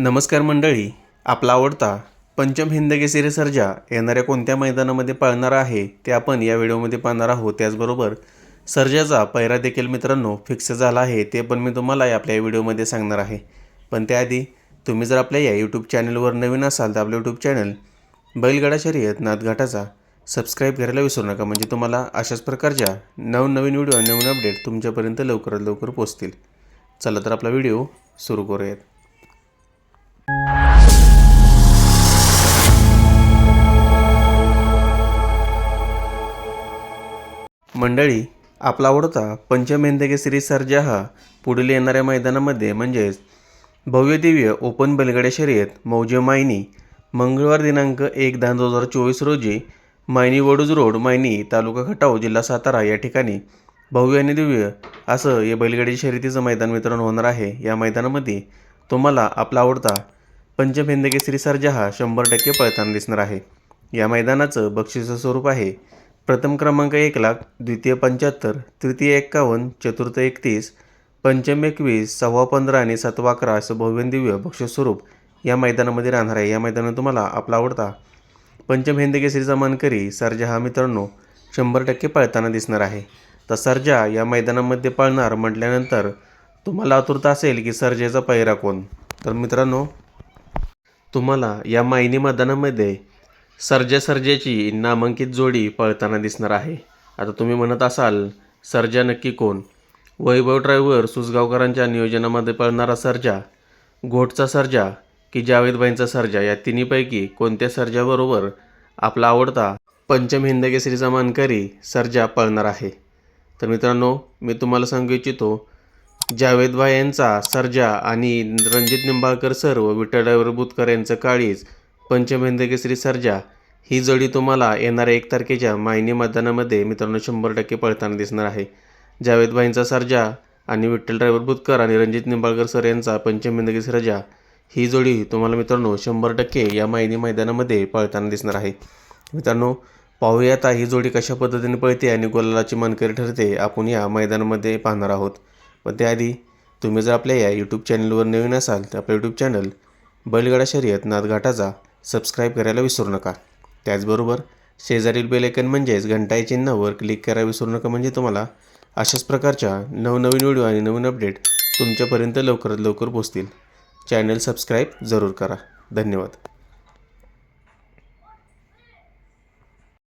नमस्कार मंडळी आपला आवडता पंचम हिंद केसरी सर्जा येणाऱ्या कोणत्या मैदानामध्ये पळणार आहे ते आपण या व्हिडिओमध्ये पाहणार आहोत. त्याचबरोबर सर्जाचा पैरा देखील मित्रांनो फिक्स झाला आहे ते पण मी तुम्हाला आपल्या या व्हिडिओमध्ये सांगणार आहे. पण त्याआधी तुम्ही जर आपल्या या यूट्यूब चॅनलवर नवीन असाल तर आपलं यूट्यूब चॅनल बैलगाडा शर्यत नाथघाटाचा सबस्क्राईब करायला विसरू नका. म्हणजे तुम्हाला अशाच प्रकारच्या नवनवीन व्हिडिओ नवीन अपडेट तुमच्यापर्यंत लवकरात लवकर पोचतील चला तर आपला व्हिडिओ सुरू करूयात. मंडळी आपला आवडता पंचमेंदकेसरी सर्जा हा पुढील येणाऱ्या मैदानामध्ये म्हणजेच भव्य दिव्य ओपन बैलगाड्या शर्यत मौजे मायनी मंगळवार दिनांक एक दहा दोन हजार चोवीस रोजी मायनी वडूज रोड मायनी तालुका खटाव जिल्हा सातारा या ठिकाणी भव्य आणि दिव्य असं या बैलगाडी शर्यतीचं मैदान वितरण होणार आहे. या मैदानामध्ये तुम्हाला आपला आवडता पंचमेंदकेसरी सर्जा हा शंभर टक्के पळताना दिसणार आहे. या मैदानाचं बक्षिसं स्वरूप आहे प्रथम क्रमांक एक लाख द्वितीय पंच्याहत्तर तृतीय एक्कावन्न चतुर्थ एकतीस पंचम एकवीस सव्वा पंधरा आणि सातवा अकरा असं भव्यदिव्य बक्षस्वरूप या मैदानामध्ये राहणार आहे. या मैदानात तुम्हाला आपला आवडता पंचम हिंद केसरीचा मानकरी सर्जा हा मित्रांनो शंभर टक्के पळताना दिसणार आहे. तर सर्जा या मैदानामध्ये पळणार म्हटल्यानंतर तुम्हाला आतुरता असेल की सर्जेचा पहिरा कोण? तर मित्रांनो तुम्हाला या मायनी मैदानामध्ये सर्जा सर्जेची नामांकित जोडी पळताना दिसणार आहे. आता तुम्ही म्हणत असाल सर्जा नक्की कोण? वैभव ड्रायव्हर सुसगावकरांच्या नियोजनामध्ये पळणारा सर्जा घोटचा सर्जा की जावेदबाईंचा सर्जा या तिन्हीपैकी कोणत्या सर्जाबरोबर आपला आवडता पंचम हिंदकेसरीचा मानकरी सर्जा पळणार आहे? तर मित्रांनो मी तुम्हाला सांगू इच्छितो जावेदभाई यांचा सर्जा आणि रणजित निंबाळकर सर व विठ्ठल ड्रायव्हर बुतकर यांचं काळीज पंचमहिंद सर्जा ही जोडी तुम्हाला येणाऱ्या एक तारखेच्या मायनी मैदानामध्ये मित्रांनो शंभर टक्के पळताना दिसणार आहे. जावेदभाईंचा सर्जा आणि विठ्ठल ड्रायव्हर बुतकर आणि रणजित निंबाळकर सर यांचा पंचमहिंद सर्जा ही जोडी तुम्हाला मित्रांनो शंभर टक्के या मायनी मैदानामध्ये पळताना दिसणार आहे. मित्रांनो पाहूया आता ही जोडी कशा पद्धतीने पळते आणि गोलालाची मानकरी ठरते आपण या मैदानामध्ये पाहणार आहोत. पण त्याआधी तुम्ही जर आपल्या या यूट्यूब चॅनलवर नवीन असाल तर आपलं यूट्यूब चॅनल बैलगाडा शर्यत नादघाटाचा सबस्क्राईब करायला विसरू नका. त्याचबरोबर शेजारील बेलेकन म्हणजेच घंटाई चिन्हावर क्लिक करायला विसरू नका म्हणजे तुम्हाला अशाच प्रकारच्या नवनवीन व्हिडिओ आणि नवीन अपडेट तुमच्यापर्यंत लवकरात लवकर पोचतील चॅनल सबस्क्राईब जरूर करा. धन्यवाद.